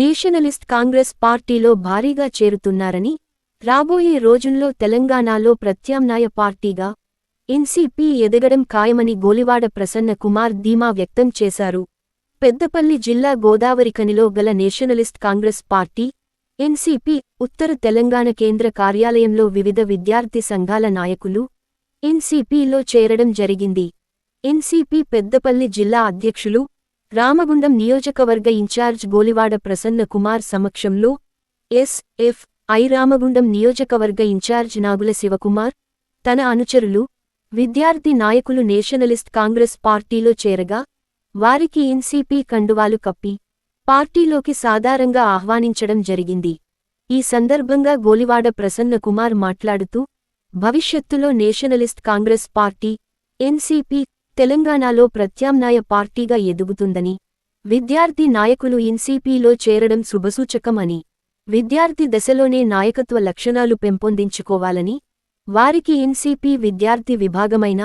Nationalist Congress పార్టీలో భారీగా చేరుతున్నారని రాబోయే రోజుల్లో తెలంగాణలో ప్రత్యామ్నాయ పార్టీగా ఎన్సీపీ ఎదగడం ఖాయమని గోలివాడ ప్రసన్న కుమార్ ధీమా వ్యక్తం చేశారు. పెద్దపల్లి జిల్లా గోదావరికనిలో గల నేషనలిస్ట్ కాంగ్రెస్ పార్టీ ఎన్సీపీ ఉత్తర తెలంగాణ కేంద్ర కార్యాలయంలో వివిధ విద్యార్థి సంఘాల నాయకులు ఎన్సీపీలో చేరడం జరిగింది. ఎన్సీపీ పెద్దపల్లి జిల్లా అధ్యక్షులు రామగుండం నియోజకవర్గ ఇన్ఛార్జ్ గోలివాడ ప్రసన్న కుమార్ సమక్షంలో ఎస్. ఎఫ్. ఐ. రామగుండం నియోజకవర్గ ఇన్ఛార్జ్ నాగుల శివకుమార్ తన అనుచరులు విద్యార్థి నాయకులు నేషనలిస్ట్ కాంగ్రెస్ పార్టీలో చేరగా వారికి ఎన్సీపీ కండువాలు కప్పి పార్టీలోకి సాధారంగా ఆహ్వానించడం జరిగింది. ఈ సందర్భంగా గోలివాడ ప్రసన్న కుమార్ మాట్లాడుతూ భవిష్యత్తులో నేషనలిస్ట్ కాంగ్రెస్ పార్టీ ఎన్సీపీ తెలంగాణలో ప్రత్యామ్నాయ పార్టీగా ఎదుగుతుందని విద్యార్థి నాయకులు ఎన్సీపీలో చేరడం శుభసూచకమని విద్యార్థి దశలోనే నాయకత్వ లక్షణాలు పెంపొందించుకోవాలని వారికి ఎన్సీపీ విద్యార్థి విభాగమైన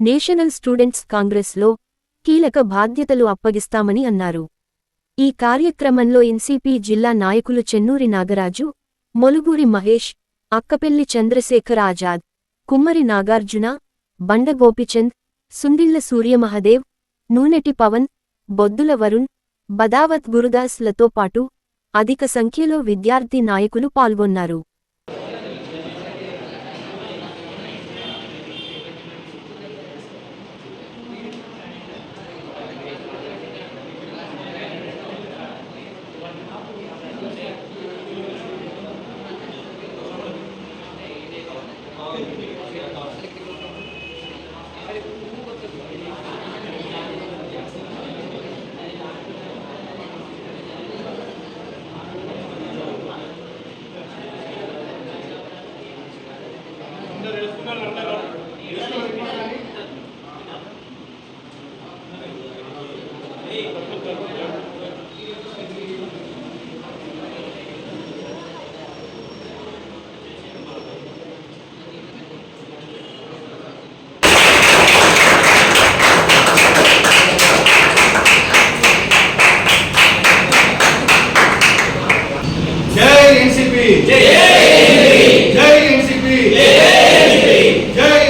నేషనల్ స్టూడెంట్స్ కాంగ్రెస్లో కీలక బాధ్యతలు అప్పగిస్తామని అన్నారు. ఈ కార్యక్రమంలో ఎన్సీపీ జిల్లా నాయకులు చెన్నూరి నాగరాజు మొలుగూరి మహేష్ అక్కపెల్లి చంద్రశేఖర్ ఆజాద్ కుమ్మరి నాగార్జున బండ గోపిచంద్ సుందిళ్ళ సూర్యమహదేవ్ నూనెటి పవన్ బొద్దుల వరుణ్ బదావత్ గురుదాస్లతో పాటు అధిక సంఖ్యలో విద్యార్థి నాయకులు పాల్గొన్నారు. జై ఎన్సిపి జై జై ఎన్సిపి జై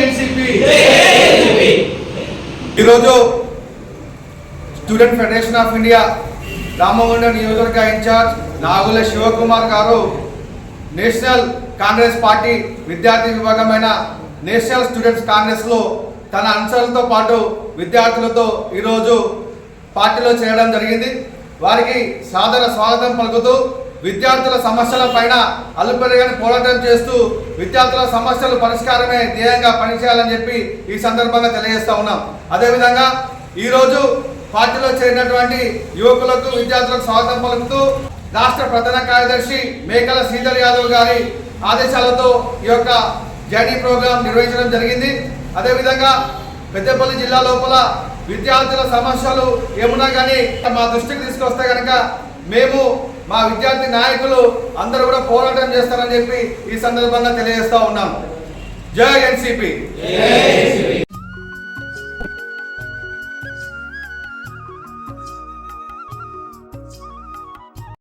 ఎన్సిపి ఈరోజు student federation of India Ramagundam నియోజకవర్గ ఇన్ఛార్జ్ నాగుల శివకుమార్ గారు నేషనల్ కాంగ్రెస్ పార్టీ విద్యార్థి విభాగమైన నేషనల్ స్టూడెంట్స్ కాంగ్రెస్లో తన అంశాలతో పాటు విద్యార్థులతో ఈరోజు పార్టీలో చేరడం జరిగింది. వారికి సాదర స్వాగతం పలుకుతూ విద్యార్థుల సమస్యల పైన అల్లుపెరగని పోరాటం చేస్తూ విద్యార్థుల సమస్యలు పరిష్కారమే ధ్యేయంగా పనిచేయాలని చెప్పి ఈ సందర్భంగా తెలియజేస్తా ఉన్నాం. అదేవిధంగా ఈరోజు పార్టీలో చేరినటువంటి యువకులకు విద్యార్థులకు స్వాగతం పలుకుతూ రాష్ట్ర ప్రధాన కార్యదర్శి మేకల శ్రీధర్ యాదవ్ గారి ఆదేశాలతో ఈ యొక్క జర్నీ ప్రోగ్రాం నిర్వహించడం జరిగింది. అదేవిధంగా పెద్దపల్లి జిల్లా లోపల విద్యార్థుల సమస్యలు ఏమున్నా కానీ మా దృష్టికి తీసుకొస్తే కనుక మేము మా విద్యార్థి నాయకులు అందరూ కూడా పోరాటం చేస్తారని చెప్పి ఈ సందర్భంగా తెలియజేస్తా ఉన్నాం. జై ఎన్సిపి.